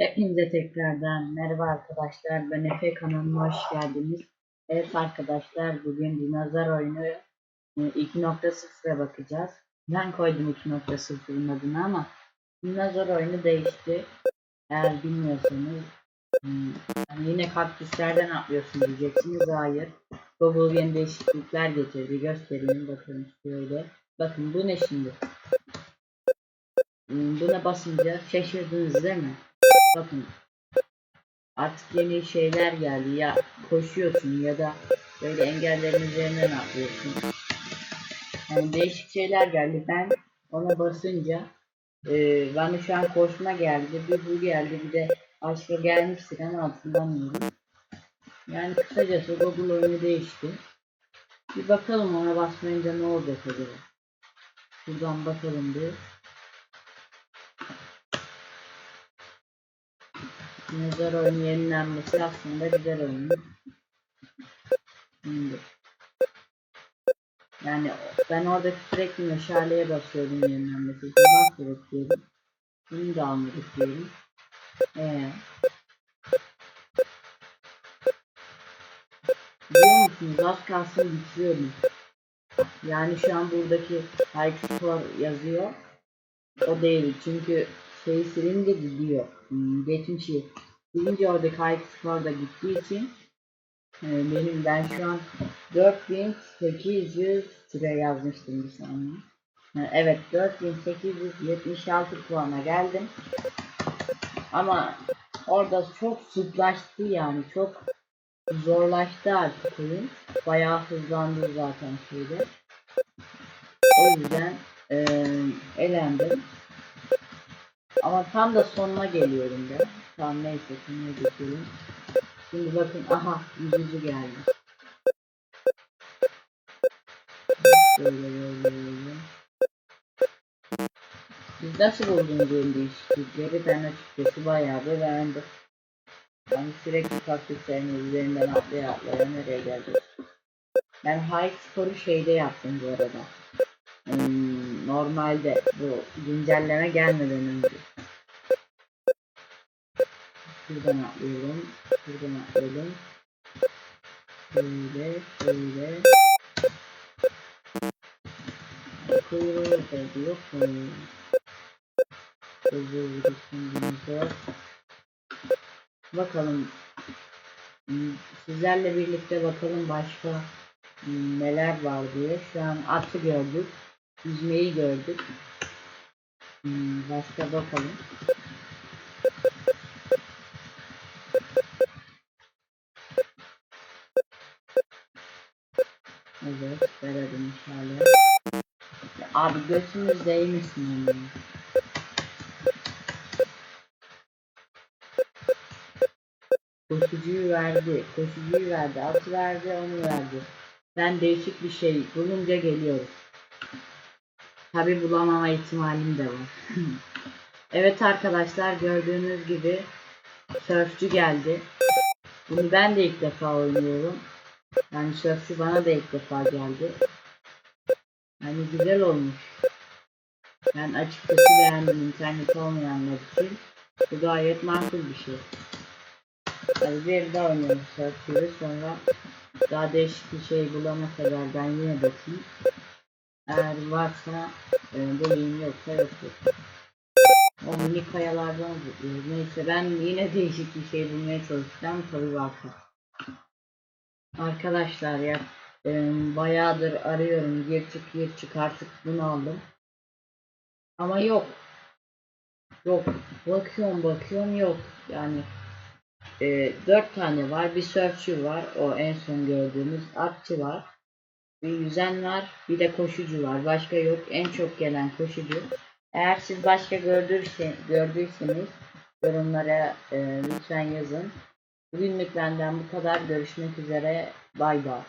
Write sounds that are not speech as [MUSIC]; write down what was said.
Hepinize tekrardan merhaba arkadaşlar. Ben Efe kanalına hoş geldiniz. Evet arkadaşlar bugün dinozor oyunu e, 2.0'a bakacağız. Ben koydum 2.0'ın adını ama dinozor oyunu değişti. Eğer bilmiyorsanız hmm, yani yine kaktüslerden atlıyorsun diyeceksiniz. Hayır. Google yeni değişiklikler getirdi. Göstereyim bakın şöyle. Bakın bu ne şimdi? Hmm, Buna basınca şaşırdınız değil mi? Bakın artık yeni şeyler geldi ya koşuyorsun ya da böyle engellerin üzerinden atlıyorsun. Yani değişik şeyler geldi. Ben ona basınca e, bana şu an koşma geldi. Bir bu geldi bir de başka gelmiştir ama hatırlamıyorum. Yani kısacası Google oyunu değişti. Bir bakalım ona basmayınca ne olacak acaba. Şuradan bakalım bir. Dinozor oyunu yenilenmesi aslında güzel oyun. Yani ben orada sürekli meşaleye basıyordum yenilenmesi için. Bak diyorum. Bunu da almadık diyorum. Ee. Biliyor musunuz az kalsın bitiriyordum. Yani şu an buradaki high score yazıyor. O değil çünkü şeyi silince gidiyor. Hmm, geçmişi silince oradaki high score da gittiği için e, benim ben şu an 4800 lira yazmıştım bir saniye. Evet 4876 puana geldim. Ama orada çok sıklaştı yani çok zorlaştı artık oyun. Bayağı hızlandı zaten şeyde. O yüzden e, elendim. Ama tam da sonuna geliyorum ben. Tamam neyse sonuna geçelim. Şimdi bakın aha yüzücü geldi. Böyle böyle böyle. Siz nasıl buldunuz oyun değişiklikleri? Ben açıkçası bayağı da beğendim. Yani sürekli kaktüslerin üzerinden atlaya atlaya nereye geldik? Ben high score'u şeyde yaptım bu arada. Hmm, normalde bu güncelleme gelmeden önce. Şuradan atlıyorum. Şuradan atlıyorum. Böyle, böyle. Kuyruğu da yok mu? Hızlı hızlı Bakalım. Sizlerle birlikte bakalım başka neler var diye. Şu an atı gördük. Yüzmeyi gördük. Hmm, Başka bakalım. Evet, verelim inşallah. Abi götünüz değmesin yani. Koşucuyu verdi, koşucuyu verdi, atı verdi, onu verdi. Ben değişik bir şey bulunca geliyorum. Tabi bulamama ihtimalim de var. [LAUGHS] evet arkadaşlar gördüğünüz gibi sörfçü geldi. Bunu ben de ilk defa oynuyorum. Yani sörfçü bana da ilk defa geldi. Yani güzel olmuş. Ben açıkçası beğendim internet olmayanlar için. Bu gayet makul bir şey. Yani bir daha oynuyorum sörfçüyü sonra daha değişik bir şey bulana kadar ben yine bakayım. Eğer varsa e, bulayım yoksa yoktur. O minik kayalardan. Neyse ben yine değişik bir şey bulmaya çalışacağım tabi varsa. Arkadaşlar ya e, bayağıdır arıyorum gir çık gir çık artık bunu aldım. Ama yok. Yok. Bakıyorum bakıyorum yok. Yani e, dört tane var. Bir sörfçü var. O en son gördüğümüz. Atçı var. Bir yüzen var. Bir de koşucu var. Başka yok. En çok gelen koşucu. Eğer siz başka gördüyse, gördüyseniz yorumlara e, lütfen yazın. Bugünlük benden bu kadar. Görüşmek üzere. Bay bay.